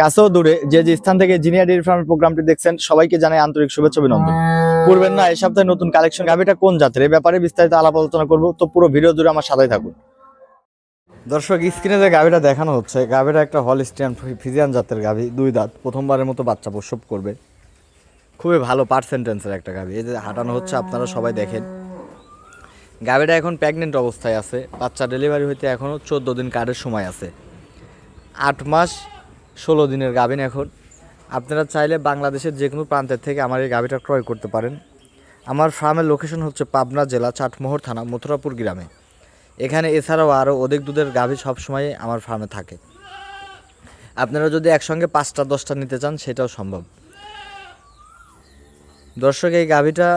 কাছেও দূরে, যে যে স্থান থেকে জিনিয়া ডেয়ারি ফার্মের প্রোগ্রামটি দেখছেন, সবাইকে জানাই আন্তরিক শুভেচ্ছা, অভিনন্দন। পূর্বের না, এই সপ্তাহে নতুন কালেকশন গাভিটা কোন জাতের? এই ব্যাপারে বিস্তারিত আলাপ আলোচনা করব, তো পুরো ভিডিও জুড়ে আমার সাথেই থাকুন। দর্শক স্ক্রিনে যে গাভিটা দেখানো হচ্ছে, গাভিটা একটা হলিস্টিয়ান ফিজিয়ান জাতের গাভি, দুই দাঁত, প্রথমবারের মতো বাচ্চা প্রসব করবে। খুবই ভালো পার্সেন্টেন্সের একটা গাভি, এই যে হাঁটানো হচ্ছে, আপনারা সবাই দেখেন। গাভিটা এখন প্রেগনেন্ট অবস্থায় আছে, বাচ্চা ডেলিভারি হইতে এখনও চোদ্দ দিন কার্ডের সময় আছে। আট মাস ষোলো দিনের গাভিন এখন। আপনারা চাইলে বাংলাদেশের যে কোনো প্রান্তের থেকে আমার এই গাভিটা ক্রয় করতে পারেন। আমার ফার্মের লোকেশন হচ্ছে পাবনা জেলা চাটমোহর থানা, মথুরাপুর গ্রামে। এখানে এছাড়াও আরও অধিক দুধের গাভি সবসময় আমার ফার্মে থাকে। আপনারা যদি একসঙ্গে পাঁচটা, দশটা নিতে চান, সেটাও সম্ভব। দর্শক, এই গাভিটা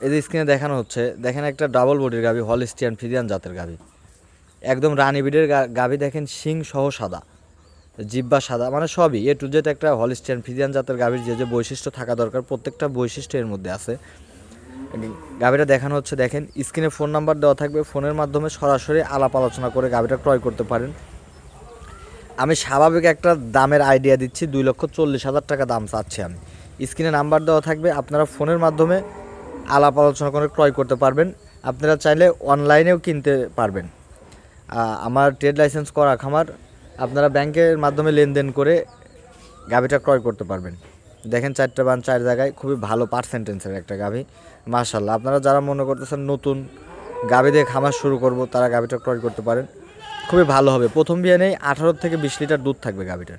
যে স্ক্রিনে দেখানো হচ্ছে, দেখেন একটা ডাবল বডির গাভি হলিস্টিয়ান ফিজিয়ান জাতের গাভি। একদম রানী বিডের গাভি দেখেন, শিং সহ সাদা। জিব্বা, সাদা মানে সবই এ টু জেড একটা হলিস্টিয়ান ফিজিয়ান জাতের গাভীর যে যে বৈশিষ্ট্য থাকা দরকার, প্রত্যেকটা বৈশিষ্ট্য এর মধ্যে আছে। গাভীটা দেখানো হচ্ছে, দেখেন, স্ক্রিনে ফোন নাম্বার দেওয়া থাকবে, ফোনের মাধ্যমে সরাসরি আলাপ আলোচনা করে গাভীটা ক্রয় করতে পারেন। আমি স্বাভাবিক একটা দামের আইডিয়া দিচ্ছি, দুই লক্ষ চল্লিশ হাজার টাকা দাম চাচ্ছি আমি। স্ক্রিনে নাম্বার দেওয়া থাকবে, আপনারা ফোনের মাধ্যমে আলাপ আলোচনা করে ক্রয় করতে পারবেন। আপনারা চাইলে অনলাইনেও কিনতে পারবেন। আমার ট্রেড লাইসেন্স করা খামার আপনারা ব্যাংকের মাধ্যমে লেনদেন করে গাভিটা ক্রয় করতে পারবেন। দেখেন চারটা বান চার জায়গায় খুবই ভালো পার্সেন্টেন্সের একটা গাভি। মাশাল্লাহ আপনারা যারা মনে করতেছেন নতুন গাভি দিয়ে খামার শুরু করব, তারা গাভিটা ক্রয় করতে পারেন। খুবই ভালো হবে। প্রথম বিয়ানেই আঠারো থেকে বিশ লিটার দুধ থাকবে গাভিটার।